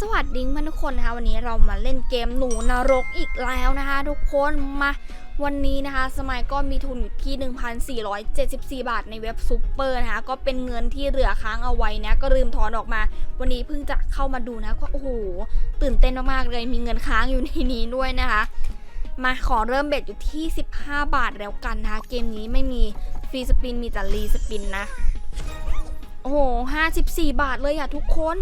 สวัสดีมาทุกคนนะคะวันนี้เรามาเล่นเกมหนูนรกอีกแล้วนะคะ ทุกคนมาวันนี้นะคะ สมัยก็มีทุนอยู่ที่ 1,474 บาทในเว็บซูเปอร์นะคะ ก็เป็นเงินที่เหลือค้างเอาไว้นะก็ลืมถอนออกมา วันนี้เพิ่งจะเข้ามาดูนะก็โอ้โหตื่นเต้นมากๆเลยมีเงินค้างอยู่ในนี้ด้วยนะคะ มาขอเริ่มเบ็ดอยู่ที่ 15 บาทแล้วกันนะคะเกมนี้ไม่มีฟรีสปินมีแต่รีสปินนะโอ้โห54 บาทเลยอะทุกคน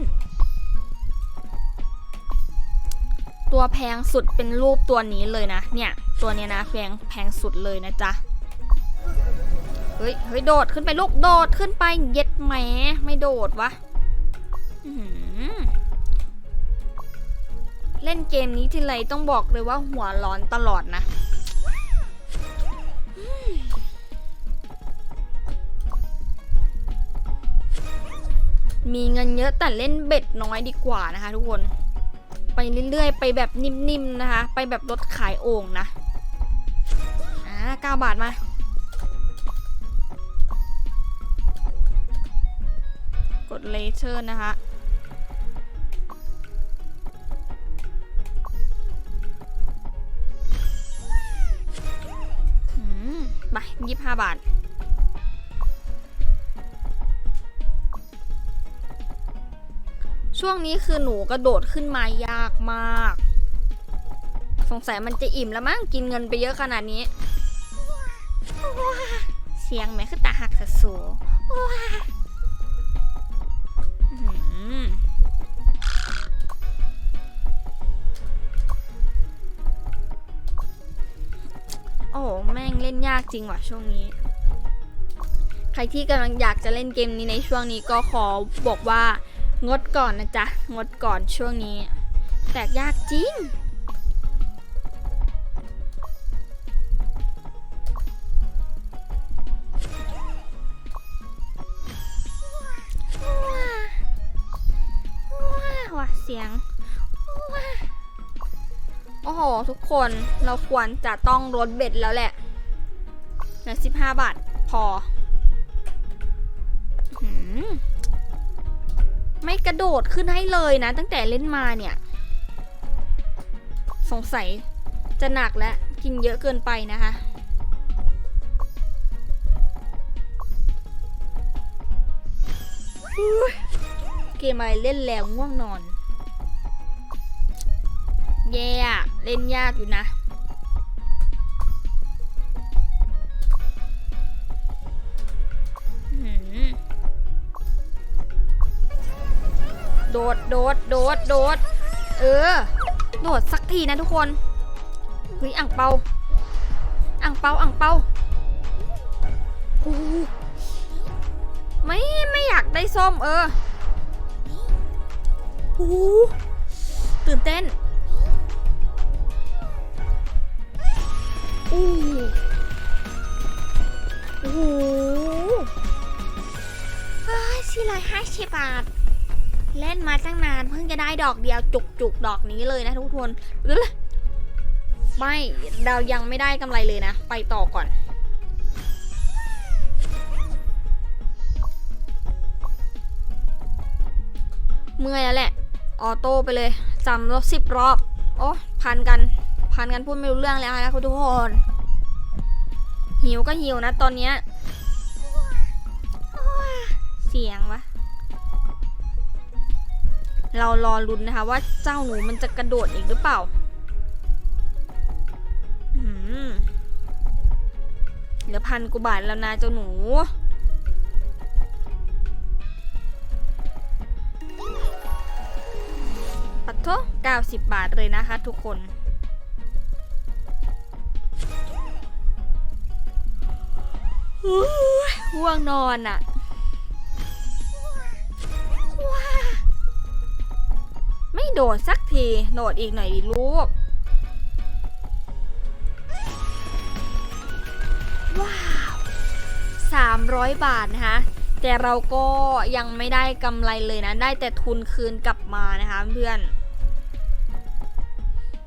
ตัวแพงสุดเป็นรูปตัวนี้เลยนะ เนี่ย ตัวเนี้ยนะแพงแพงสุดเลยนะจ๊ะ เฮ้ย เฮ้ย โดดขึ้นไปลูก โดดขึ้นไป เย็ดแหมไม่โดดวะเล่นเกมนี้ทีไรต้องบอกเลยว่าหัวร้อนตลอดนะ มีเงินเยอะแต่เล่นเบ็ดน้อยดีกว่านะคะทุกคน ไปเรื่อยๆ ไปแบบนิ่มๆนะคะ ไปแบบรถขายโอ่งนะ อ่าเก้าบาทมา กดเลเชอร์นะคะอืมไปยี่ห้าบาท ช่วงนี้คือหนูกระโดดขึ้นมายากมาก สงสัยมันจะอิ่มแล้วมั้งกินเงินไปเยอะขนาดนี้ เสียงแม่คือตาหักสะสูอื้อหือโอ้โหแม่งเล่นยากจริงว่ะช่วงนี้ ใครที่กำลังอยากจะเล่นเกมนี้ในช่วงนี้ก็ขอบอกว่า งดก่อนนะจ๊ะ งดก่อนช่วงนี้ แตกยากจริง ว้าเสียงโอ้โห ทุกคนเราควรจะต้องลดเบ็ดแล้วแหละเหลือสิบห้าบาทพอ ไม่กระโดดขึ้นให้เลยนะ ตั้งแต่เล่นมาเนี่ย สงสัยจะหนักและกินเยอะเกินไปนะคะเกมอะไรเล่นแล้วง่วงนอน แย่อะเล่นยากอยู่นะ โดด โดด โดด โดด เออ โดดสักทีนะทุกคน เฮ้ยอ่างเปาอ่างเปาอ่างเปาโอ้โหไม่ ไม่อยากได้ส้มเออโอ้โหตื่นเต้นโอ้โหโอ้โหเฮ้ยสี่ร้อยห้าสิบบาท เล่นมาตั้งนานเพิ่งจะได้ดอกเดียวจุกจุกๆดอกนี้เลยนะทุกคนไม่เรายังไม่ได้กำไรเลยนะ ไปต่อก่อนเมื่อยแล้วแหละ ออโต้ไปเลยจำรอบสิบรอบ โอ้พันกัน พันกันพูดไม่รู้เรื่องแล้วนะคุณทุกคน หิวก็หิวนะตอนเนี้ยเสียงวะ เรารอลุ้นนะคะ ว่าเจ้าหนูมันจะกระโดดอีกหรือเปล่าเหลือพันกว่าบาทแล้วนะเจ้าหนู ปัดโท90บาทเลยนะคะ ทุกคนอุ๊ยง่วงนอนอะ่ะ โดดสักทีโดดอีกหน่อยดิลูก ว้าว 300 บาทนะคะ แต่เราก็ยังไม่ได้กำไรเลยนะ ได้แต่ทุนคืนกลับมานะคะเพื่อน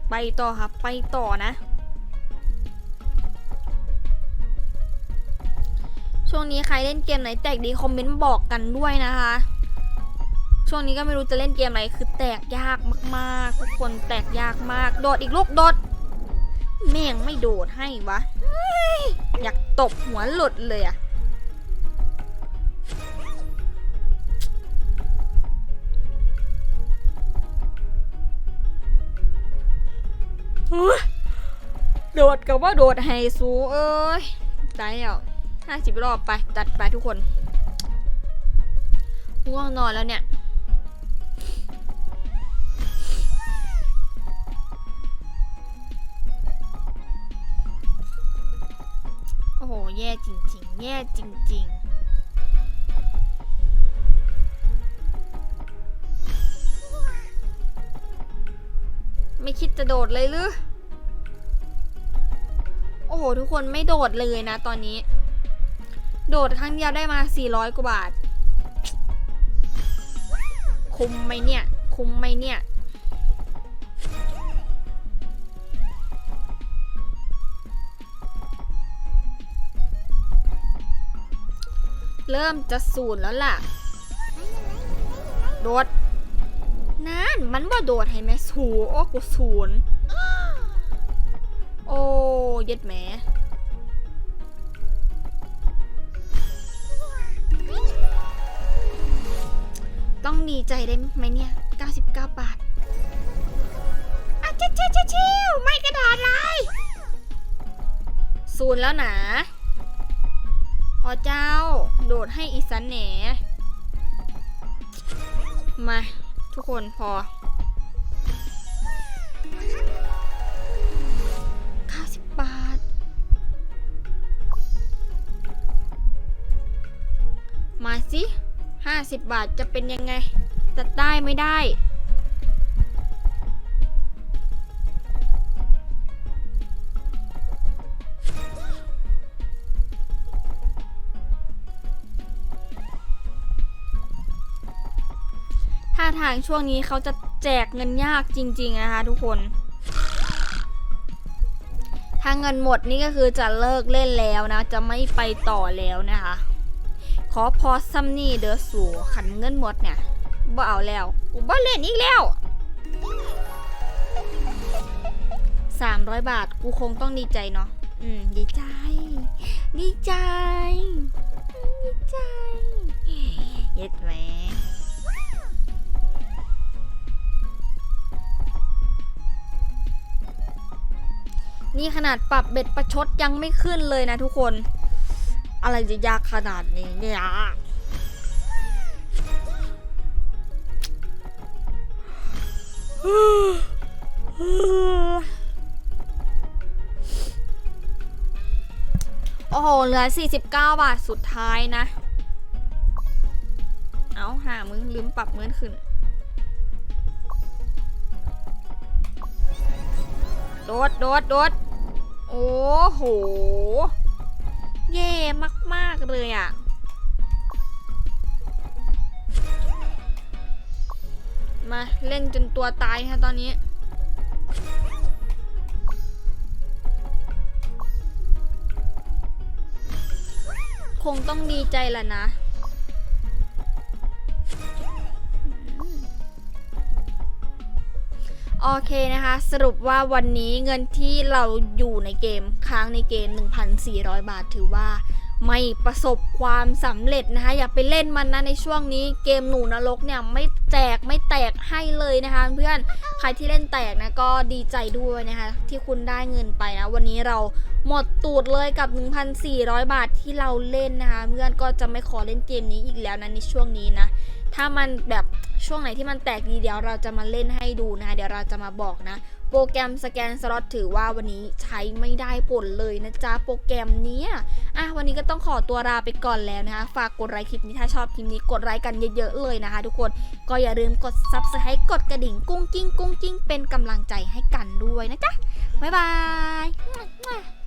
ไปต่อครับไปต่อนะช่วงนี้ใครเล่นเกมไหนแตกดีคอมเมนต์บอกกันด้วยนะคะ ช่วงนี้ก็ไม่รู้จะเล่นเกมอะไร คือแตกยากมาก ๆ ทุกคนแตกยากมาก โดดอีกลูกโดด แม่งไม่โดดให้วะ อยากตบหัวหลุดเลยอะโดดกับว่าโดดไฮซูเอ้ยตายแล้วห้าสิบรอบไป จัดไปทุกคนง่วงนอนแล้วเนี่ย โห แย่จริง ๆ แย่จริง ๆไม่คิดจะโดดเลยหรือ โอ้โห ทุกคนไม่โดดเลยนะตอนนี้ โดดครั้งเดียวได้มา 400 กว่าบาท คุ้มไหมเนี่ย คุ้มไหมเนี่ย เริ่มจะศูนแล้วล่ะ โดดนั่นมันว่าโดดให้แม่สูโอ้กูศูนโอ้เย็ดแหมต้องดีใจได้ไหมเนี่ย 99 บาทอะเชิวๆชิวๆไม่กระดาษลายศูนย์แล้วนะ อ๋อเจ้า โดดให้อีสันแหน มา ทุกคนพอ 90 บาท มาสิ 50 บาทจะเป็นยังไง จะได้ไม่ได้ ทางช่วงนี้เขาจะแจกเงินยากจริง ๆ นะคะทุกคน ถ้าเงินหมดนี่ก็คือจะเลิกเล่นแล้วนะ จะไม่ไปต่อแล้วนะคะ ขอพอซัมนี่เดอสูขันเงินหมดเนี่ยบ่เอาแล้วกูบ่เล่นอีกแล้ว 300 บาทกูคงต้องดีใจเนาะอืมดีใจ ดีใจ ดีใจเย็ดแหม นี่ขนาดปรับเบ็ดประชดยังไม่ขึ้นเลยนะทุกคน อะไรจะยากขนาดนี้เนี่ยโอ้โห เหลือ 49 บาทสุดท้ายนะ เอาหามึงลืมปรับเงินขึ้น โดด โดด โดด โอ้โห เย่มาก ๆ เลยอะ่ะ มาเล่นจนตัวตายค่ะตอนนี้ คงต้องดีใจแหละนะ โอเคนะคะ สรุปว่าวันนี้เงินที่เราอยู่ในเกมค้างในเกม 1,400 บาทถือว่าไม่ประสบความสำเร็จนะคะ อย่าไปเล่นมันนะในช่วงนี้เกมหนูนรกเนี่ยไม่แจกไม่แตกให้เลยนะคะ เพื่อนใครที่เล่นแตกนะก็ดีใจด้วยนะคะ ที่คุณได้เงินไปนะ วันนี้เราหมดตูดเลยกับ 1,400 บาทที่เราเล่นนะคะ เพื่อนก็จะไม่ขอเล่นเกมนี้อีกแล้วนะในช่วงนี้นะถ้ามันแบบ ช่วงไหนที่มันแตกดีเดี๋ยวเราจะมาเล่นให้ดูนะคะเดี๋ยวเราจะมาบอกนะ โปรแกรมสแกนสล็อตถือว่าวันนี้ใช้ไม่ได้ผลเลยนะจ๊ะโปรแกรมนี้อะวันนี้ก็ต้องขอตัวลาไปก่อนแล้วนะคะ ฝากกดไลค์คลิปนี้ถ้าชอบคลิปนี้กดไลค์กันเยอะๆเลยนะคะ ทุกคนก็อย่าลืมกด subscribe กดกระดิ่งกุ้งกิ้งกุ้งกิ้งเป็นกำลังใจให้กันด้วยนะจ๊ะบ๊ายบาย